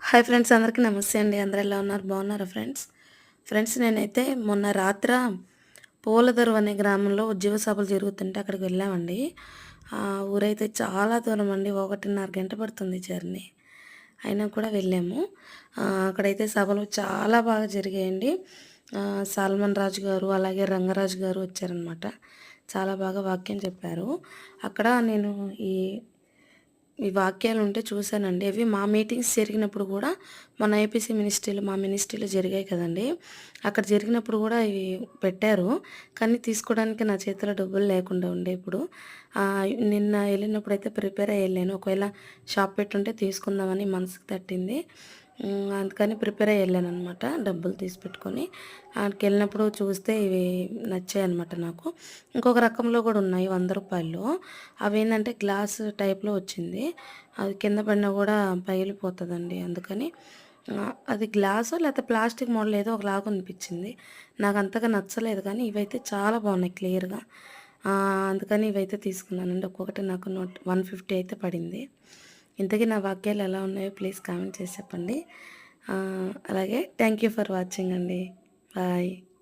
Hi friends అందరికీ నమస్తే అండి. అందరు ఎలా ఉన్నారు? బాగున్నారా ఫ్రెండ్స్? ఫ్రెండ్స్ నేనైతే మొన్న రాత్ర పోలదరు అనే గ్రామంలో ఉద్యోగ సభలు జరుగుతుంటే అక్కడికి వెళ్ళామండి. ఆ ఊరైతే చాలా దూరం అండి. ఒకటిన్నర గంట పడుతుంది జర్నీ. అయినా కూడా వెళ్ళాము. అక్కడైతే సభలు చాలా బాగా జరిగాయండి. సాల్మన్ రాజు గారు అలాగే రంగరాజు గారు వచ్చారనమాట చాలా బాగా వాక్యం చెప్పారు. అక్కడ నేను ఈ ఈ వాక్యాలు ఉంటే చూశానండి. అవి మా మీటింగ్స్ జరిగినప్పుడు కూడా మన ఐపీసీ మినిస్ట్రీలు మా మినిస్ట్రీలు జరిగాయి కదండి. అక్కడ జరిగినప్పుడు కూడా ఇవి పెట్టారు. కానీ తీసుకోవడానికి నా చేతిలో డబ్బులు లేకుండా ఉండే ఇప్పుడు. నిన్న వెళ్ళినప్పుడు అయితే ప్రిపేర్ అయ్యలేను. ఒకవేళ షాప్ పెట్టుంటే తీసుకుందామని మనసుకు తట్టింది. అందుకని ప్రిపేర్ అయ్యి అనమాట డబ్బులు తీసి పెట్టుకొని అక్కడికి వెళ్ళినప్పుడు చూస్తే ఇవి నచ్చాయి అనమాట నాకు. ఇంకొక రకంలో కూడా ఉన్నాయి వంద రూపాయలు అవి ఏంటంటే గ్లాస్ టైప్లో వచ్చింది. అది కింద పడినా కూడా పగిలిపోతుందండి. అందుకని అది గ్లాసు లేకపోతే ప్లాస్టిక్ మోడల్ ఏదో ఒకలాగా అనిపించింది. నాకు అంతగా నచ్చలేదు కానీ ఇవైతే చాలా బాగున్నాయి క్లియర్గా. అందుకని ఇవైతే తీసుకున్నానండి. ఒక్కొక్కటి నాకు నోట్ వన్ ఫిఫ్టీ అయితే పడింది. ఇంతకీ నా వాక్యాలు ఎలా ఉన్నాయో ప్లీజ్ కామెంట్ చేసి చెప్పండి. అలాగే థ్యాంక్ యూ ఫర్ వాచింగ్ అండి. బాయ్.